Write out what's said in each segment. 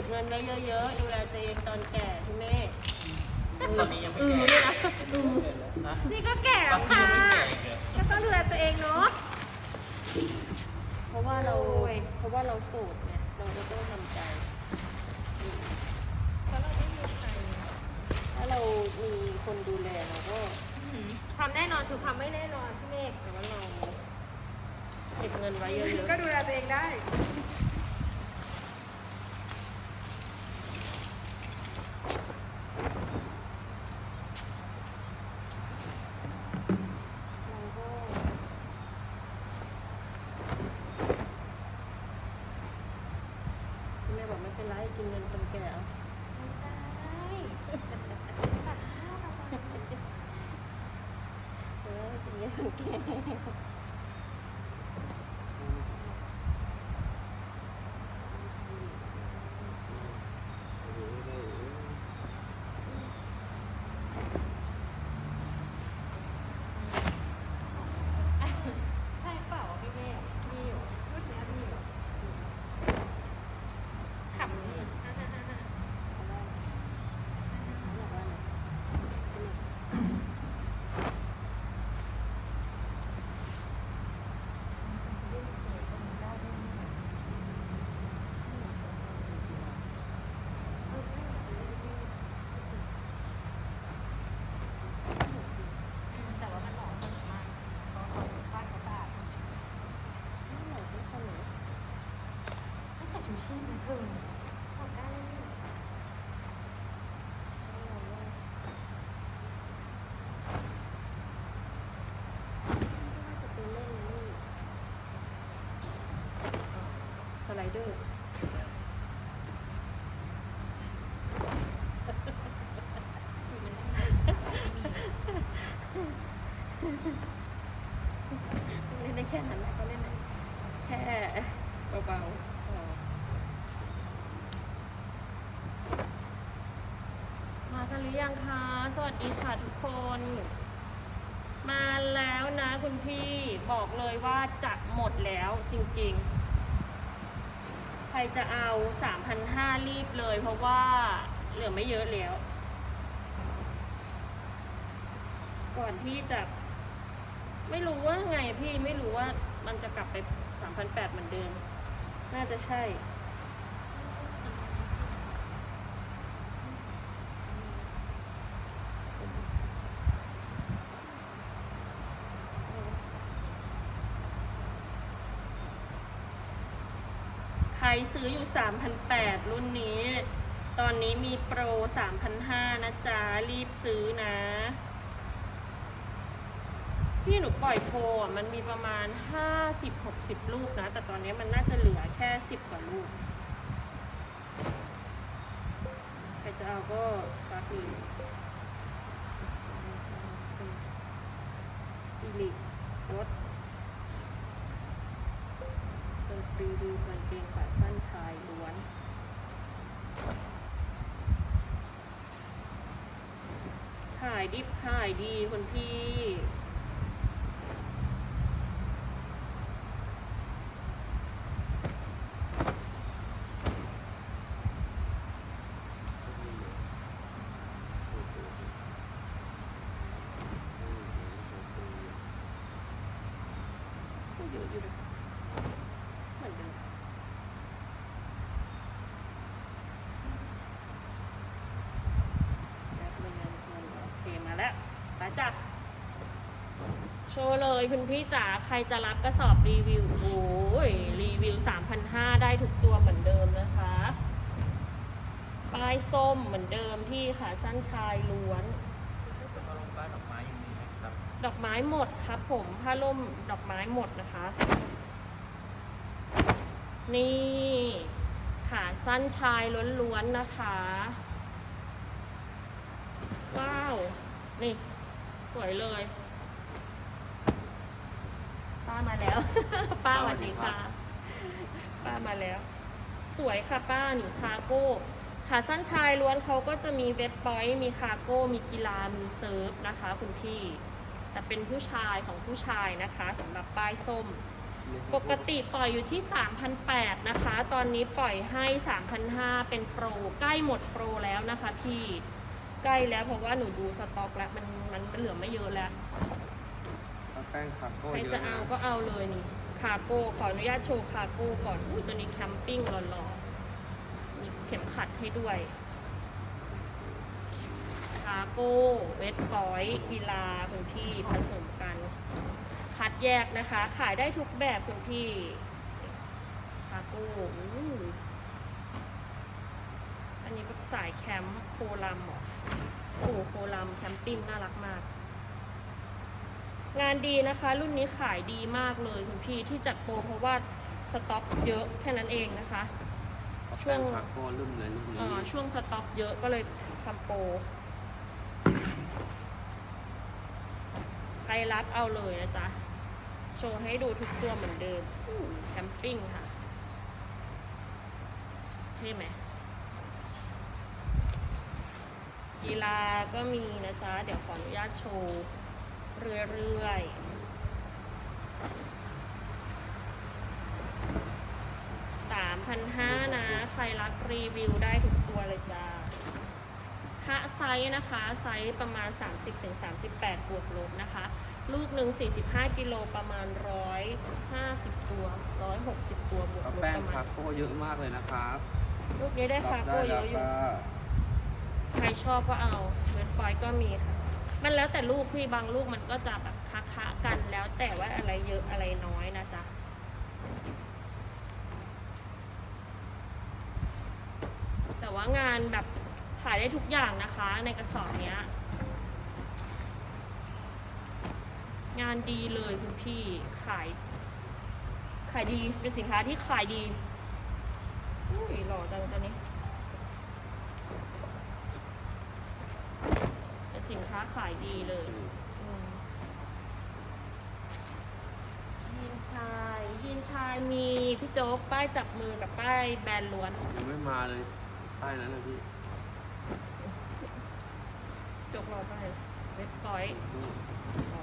ก็บเงินไว้เยอะๆ ดูแลตัวเองตอนแก่พี่เมฆตอนนี้ยังไม่อือแก่นี่นะอือนะนี่ก็แก่แล้วค่ะก็ต้องดูแลตัวเองเนาะ เพราะว่าเราโอ้ยเพราะว่าเราโสดไงเราก็ต้องทำใจอืมเพราะเราไม่มีใครถ้าเรามีคนดูแลเราก็ความแน่นอนคือความไม่แน่นอนพี่เมฆแต่ว่าเราเก็บเงินไว้เยอะก็ดูแลตัวเองได้ ๆเราก็คุณแม่บอกไม่เป็นไรกินเงินคนแก่เอา เออกินเงินคนแก่ใช่เปล่าวะพี่เมฆมีอยู่ รุ่นเนี้ยมีอยู่ ขำนี่เอาได้เอาแบบว่าอะไร แต่ว่ามันหล่อสนุกมากเพราะเขาบ้านเขาตาด ไม่ไหนไม่เสนอ ไม่ใส่ชูชีพนะเธอถอดได้เลยนี่ น่าจะเป็นเล่นนี่ สไลเดอร์ เล่นได้แค่นั้นแหละก็เล่นได้แค่เบาๆมากันหรือยังคะ สวัสดีค่ะทุกคน มาแล้วนะคุณพี่บอกเลยว่าจะหมดแล้วจริง ๆ ใครจะเอาสามพันห้ารีบเลย เพราะว่าเหลือไม่เยอะแล้ว ก่อนที่จะ ไม่รู้ว่าไงพี่ไม่รู้ว่ามันจะกลับไปสามพันแปดเหมือนเดิม น่าจะใช่ ใครซื้ออยู่ 3,800 รุ่นนี้ ตอนนี้มีโปร 3,500 นะจ๊ะ รีบซื้อนะ พี่หนูปล่อยโพลอะมันมีประมาณ 50-60 ลูกนะ แต่ตอนนี้มันน่าจะเหลือแค่ 10 กว่าลูก ใครจะเอาก็ชักเลยซิลิถ รีวิวกางเกงขาสั้นชายล้วนขายดิบขายดีคุณพี่ ก็เยอะอยู่นะเหมือนเดิมแป๊บนึงนะทุกคนโอเคมาแล้วไปจ้ะโช ว์เลยคุณพี่จ๋าใครจะรับกระสอบรีวิวโอ้ยรีวิว 3,500 ได้ทุกตัวเหมือนเดิมนะคะ ป้ายส้มเหมือนเดิมพี่ค่ะสั้นชายล้วนสมาลงป้ายดอกไม้ยังมีไหมครับดอกไม้หมดครับผมผ้าล่มดอกไม้หมดนะคะ นี่ขาสั้นชายล้วนๆนะคะ ว้าว นี่ สวยเลย ป้ามาแล้ว ป้าสวัสดีค่ะ ป้ามาแล้ว สวยค่ะป้าหนิคาโก้ขาสั้นชายล้วนเขาก็จะมีเวทปอยต์มีคาโก้ มีกีฬา มีเซิร์ฟนะคะคุณพี่ แต่เป็นผู้ชายของผู้ชายนะคะสำหรับป้ายส้ม ปกติปล่อยอยู่ที่3,800นะคะ ตอนนี้ปล่อยให้3,500เป็นโปร ใกล้หมดโปรแล้วนะคะพี่ ใกล้แล้วเพราะว่าหนูดูสต็อกแล้วมันมันเหลือไม่เยอะแล้วถ้า แป้งคาโก้ใครเยอะจะเอานะก็เอาเลยนี่คาโก้ขออนุญาตโชว์คาโก้ก่อนอุ้ยตัวนี้แคมปิ้งหล่อๆมีเข็มขัดให้ด้วยคาโก้เวทฟอยต์กีฬาคุณพี่ผสมกัน คัดแยกนะคะ ขายได้ทุกแบบคุณพี่คาโก้อู้อันนี้แบบสายแคมป์โคลัมเหรอโอ้โคลัมแคมปิ้งน่ารักมาก งานดีนะคะ รุ่นนี้ขายดีมากเลยคุณพี่ที่จัดโปรเพราะว่าสต็อกเยอะแค่นั้นเองนะคะ ช่แป้วงงคาโก้รุ่นเลยรุ่นเอ่นี้อช่วงสต็อกเยอะก็เลยทำโปรใครรับเอาเลยนะจ๊ะ โชว์ให้ดูทุกตัวเหมือนเดิมอู้แคมปิ้งค่ะเท่ไหมกีฬาก็มีนะจ๊ะ เดี๋ยวขออนุญาตโชว์ เรื่อยๆ3,500นะ ใครรักรีวิวได้ทุกตัวเลยจ้าคะไซส์นะคะ ไซส์ประมาณ 30-38 บวกลบนะคะ ลูกหนึ่ง45 กิโลประมาณ 150 ตัว 160 ตัวบวกก็ลบแป้งประมาคาณโก้เยอะมากเลยนะครับลูกนี้ได้คาโก้เยอะอยู่ ใครชอบก็เอาเวทฟอยก็มีค่ะ มันแล้วแต่ลูกพี่บางลูกมันก็จะแบบคะๆกันแล้วแต่ว่าอะไรเยอะอะไรน้อยนะจ๊ะแต่ว่างานแบบขายได้ทุกอย่างนะคะ ในกระสอบเนี้ย งานดีเลยคุณพี่ขาย ขายดีเป็นสินค้าที่ขายดีอุ้ยหล่อจังตอนนี้ เป็น สินค้าขายดีเลยอืมยีนชายยีนชายมีพี่โจ๊กป้ายจับมือกับป้ายแบรนด์ล้วน ยังไม่มาเลยป้ายนั้นนะพี่โจ๊กรอป้ายเว็บพอยต์อ๋อ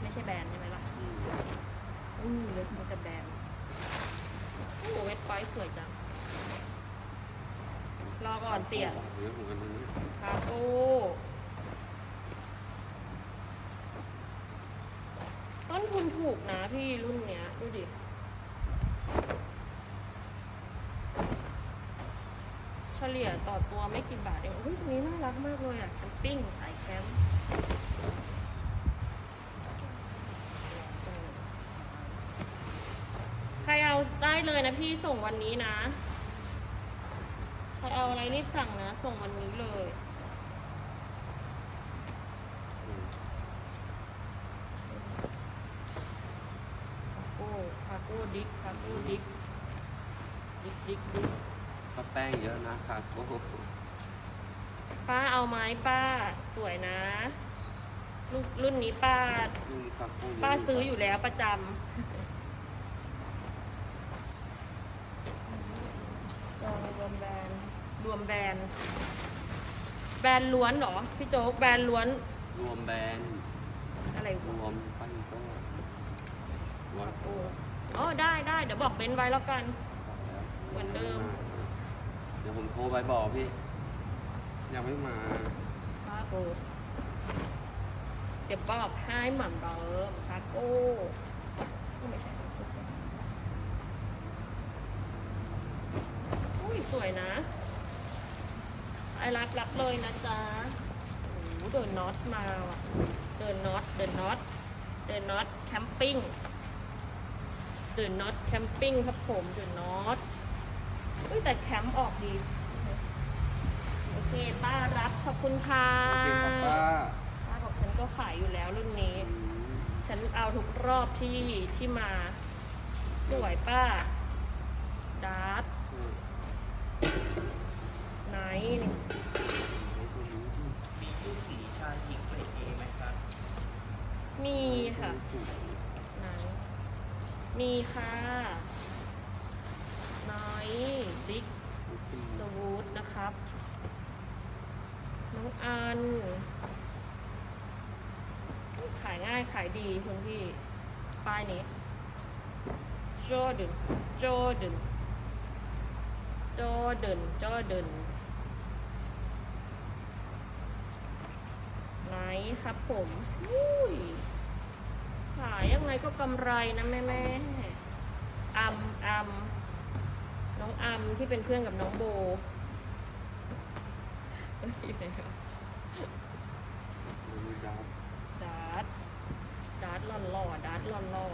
ไม่ใช่แบรนด์ใช่ไหมล่ะอืมอืมเว็บมันจะแบรนด์โอ้โหเว็บพอยต์สวยจังรอก่อนเตี่ยเยอะเหมือนกันนะคาโก้ ต้นทุนถูกนะพี่รุ่นเนี้ย ดูดิ เฉลี่ยต่อตัวไม่กี่บาทเองอุ้ยตัวนี้น่ารักมากเลยอะแคมปิ้งสายแคมป์ใครเอาได้เลยนะพี่ส่งวันนี้นะ ใครเอาอะไรรีบสั่งนะ ส่งวันนี้เลย อืม โอ้คาโก้ดิกคาโก้ดิกดิกดิกดิกก็แป้งเยอะนะคาโก้ป้าเอาไหม้ป้าสวยนะ รุ่นรุ่นนี้ป้ารุ่นคาโก้เยะป้าซื้ออยู่แล้วประจำจองรวมแบรนด์รวมแบรนด์แบรนด์ล้วนเหรอ พี่โจ๊กแบรนด์ล้วนรวมแบรนด์อะไรรวะวมป้ายก็วัดโอ้ อ๋อได้ได้เดี๋ยวบอกเบนซ์ไว้แล้วกัน เหมือนเดิม เดี๋ยวผมโทรไปบอกพี่ ยังไม่มาคาโก้เดี๋ยวบอกให้เหมือนเดิมคาโก้ไม่ใช่คาโก้อุ้ยสวยนะ ไอรับรับเลยนะจ๊ะโอ้โหเดินน็อตมาว่ะเดินน็อตเดินน็อตเดินน็อตแคมปิ้ง เดินน็อตแคมปิ้งครับผมเดินน็อตอุ้ยแต่แคมป์ออกดี โอเคป้ารับขอบคุณค่ะโอเคครับป้าป้าบอกฉันก็ขายอยู่แล้วรุ่นนี้อืมฉันเอาทุกรอบที่ที่มาสวยป้าดาร์ตอืมไนท์นี่มียี่สีชาหญิงเกรดเอไหมครับ มีค่ะไนท์ มีค่ะไนท์บิ๊กสวูดนะครับ น้องอัน ขายง่ายขายดีคุณพี่ป้ายนี้ Jordan Jordan Jordan Jordan ไหนครับผมอุ้ย ขายยังไงก็กำไรนะแม่แม่อัมอัมน้องอัมที่เป็นเพื่อนกับน้องโบอยู่ไหนวะมีดาวดาร์ตดาร์ตหล่อนหล่อดาร์ตหล่อนหล่อ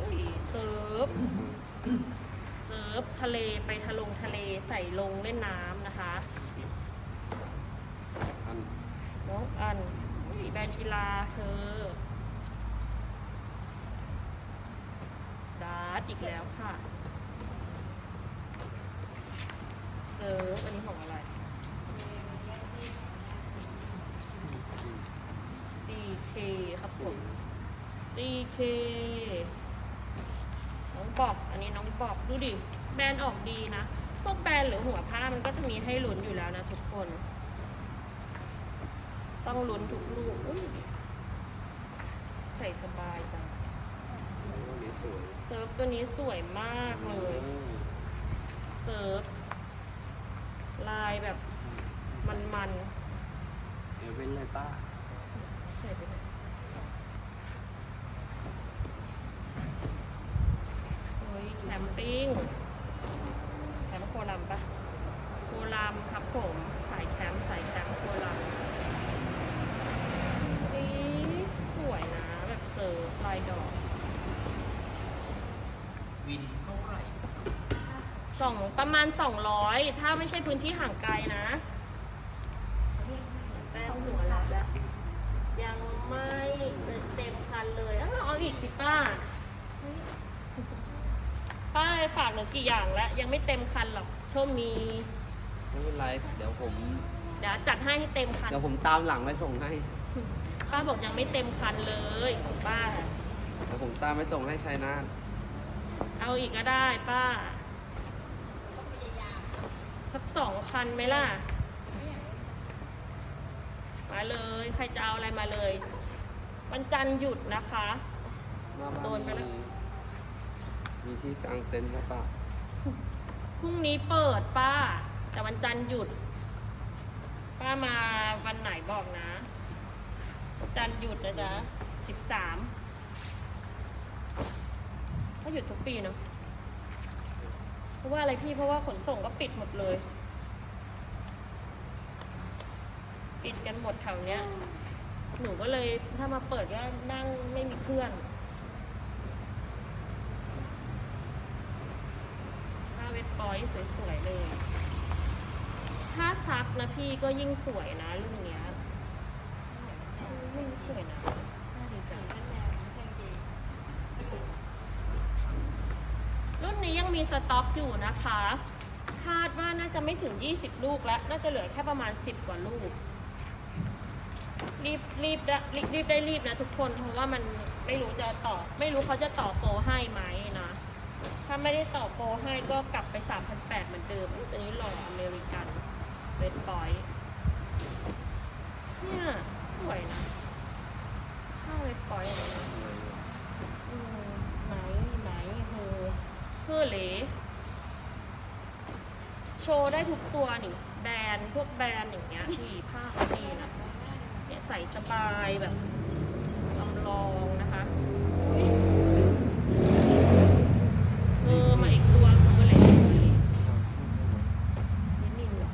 อุ้ยเซิร์ฟเซิร์ฟทะเลไปทะลงทะเลใส่ลงเล่นน้ำนะคะ อัน น้ องอันแบรนด์กีฬาเธอดาร์ตอีกแล้วค่ะ เซิร์ฟอันนี้ของอะไร CK คครับผม CK น้องบอกอันนี้น้องบอกดูดิ แบรนด์ออกดีนะ พวกแบรนด์หรือหัวผ้ามันก็จะมีให้ลุ้นอยู่แล้วนะทุกคน ต้องลุ้นทุกลูกอุ้ยใส่สบายจังวันนี้สวยเซิร์ฟตัวนี้สวยมากเลยอืมเซิร์ฟ ลายแบบมันเอเวนเลยป้า ๆใส่ไปไหนเฮ้ยแคมปิ้งแคมป์โคลัมปะโคลัมครับผมสายแคมป์สายแคมป์โคลัมนี่สวยนะ แบบเซิร์ฟลายดอก วินเท่าไหร่ ส องประมาณสองร้อยถ้าไม่ใช่พื้นที่ห่างไกลนะแป้งหัวรับแล้ว ยังไม่เต็มคันเลยอ้าวเอาอีกสิป้า ป้าฝากหนูกี่อย่างแล้ว ยังไม่เต็มคันหรอกโชคมี ไม่เป็นไร เดี๋ยวผม เดี๋ยวจัดให้ให้เต็มคัน เดี๋ยวผมตามหลังไปส่งให้ ป้าบอกยังไม่เต็มคันเลยของป้า เดี๋ยวผมตามไปส่งให้ชัยนาทเอาอีกก็ได้ป้า สักสองคันไหมล่ะ มาเลย ใครจะเอาอะไรมาเลย วันจันทร์หยุดนะคะ หน้าบ้าโดนไปแล้ว มีมีที่กางเต็นท์ครับป้าพรุ่งนี้เปิดป้า แต่วันจันทร์หยุด ป้ามาวันไหนบอกนะวันจันทร์หยุดนะจ๊ะสิบสามก็หยุดทุกปีเนาะ เพราะว่าอะไรพี่เพราะว่าขนส่งก็ปิดหมดเลย ปิดกันหมดแถวเนี้ย หนูก็เลยถ้ามาเปิดก็นั่งไม่มีเพื่อนผ้าเวทปอยสวยๆเลย ถ้าซักนะพี่ก็ยิ่งสวยนะรุ่นเนี้ยยิ่สวยนะน่าดีจัง นี้ยังมีสต็อกอยู่นะคะ คาดว่าน่าจะไม่ถึง 20 ลูกแล้ว น่าจะเหลือแค่ประมาณ 10 กว่าลูก รีบรีบได้รีบรีบได้รีบนะทุกคน เพราะว่ามันไม่รู้จะต่อ ไม่รู้เขาจะต่อโปรให้ไหมนะ ถ้าไม่ได้ต่อโปรให้ก็กลับไป 3,800เหมือนเดิมอุ๊ยตัวนี้หล่ออเมริกันเวทปอยเนี่ยสวยนะข้าเวทปอยอะไรนะอืมไหนไหนเฮอ เฮอเหลโชว์ได้ทุกตัวนี่ แบรนด์พวกแบรนด์อย่างเงี้ยที่ผ้าเขาดีนะเนี่ยใส่สบายแบบลำลองนะคะเออมาอีกตัวคืออะไรนี่นินเหรอ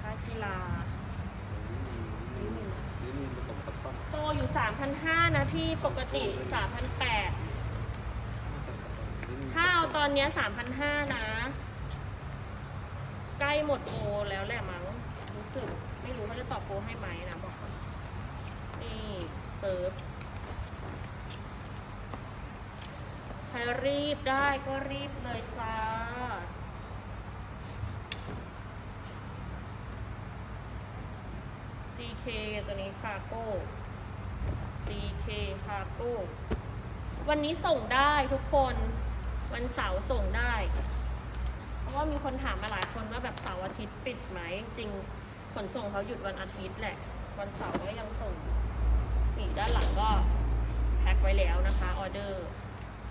ค่ากีฬานี่มีประกบกับป้าโตอยู่ 3,500นะพี่ปกติ 3,800 ถ้าเอาตอนนี้ย3,500นะ ใกล้หมดโปรแล้วแหละมั้งรู้สึก ไม่รู้เขาจะตอบโปรให้ไหมนะบอกก่อนนี่เซิร์ฟใครรีบได้ก็รีบเลยจ้า CK ตัวนี้คาโก้ CK คาโก้วันนี้ส่งได้ทุกคน วันเสาร์ส่งได้ เพราะว่ามีคนถามมาหลายคนว่าแบบเสาร์อาทิตย์ปิดไหม จริงขนส่งเขาหยุดวันอาทิตย์แหละ วันเสาร์ก็ยังส่งนี่ด้านหลังก็แพ็คไว้แล้วนะคะออเดอร์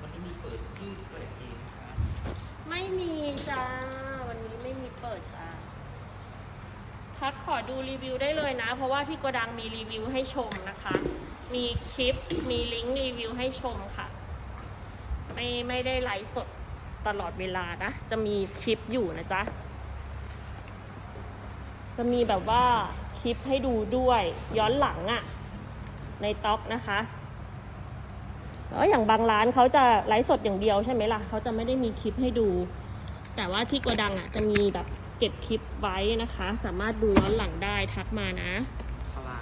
วันนี้มีเปิดยืดเปิดเองไหมครับไม่มีจ้า วันนี้ไม่มีเปิดจ้าทักขอดูรีวิวได้เลยนะ เพราะว่าที่โกดังมีรีวิวให้ชมนะคะ มีคลิป มีลิงก์รีวิวให้ชมค่ะ ไม่ไม่ได้ไลฟ์สดตลอดเวลานะ จะมีคลิปอยู่นะจ๊ะ จะมีแบบว่าคลิปให้ดูด้วยย้อนหลังอะในต็อกนะคะแล้วอย่างบางร้านเขาจะไลฟ์สดอย่างเดียวใช่ไหมล่ะ เขาจะไม่ได้มีคลิปให้ดู แต่ว่าที่โกดังอะจะมีแบบเก็บคลิปไว้นะคะ สามารถดูย้อนหลังได้ทักมานะปลา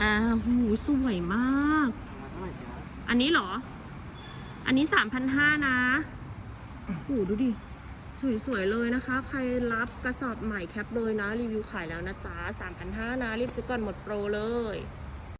อ้าวหูสวยมาก อันนี้เหรอ อันนี้สามพันห้านะโหดูดิ สวยๆเลยนะคะ ใครรับกระสอบใหม่แคปเลยนะ รีวิวขายแล้วนะจ๊ะสามพันห้านะ รีบซื้อก่อนหมดโปรเลยอ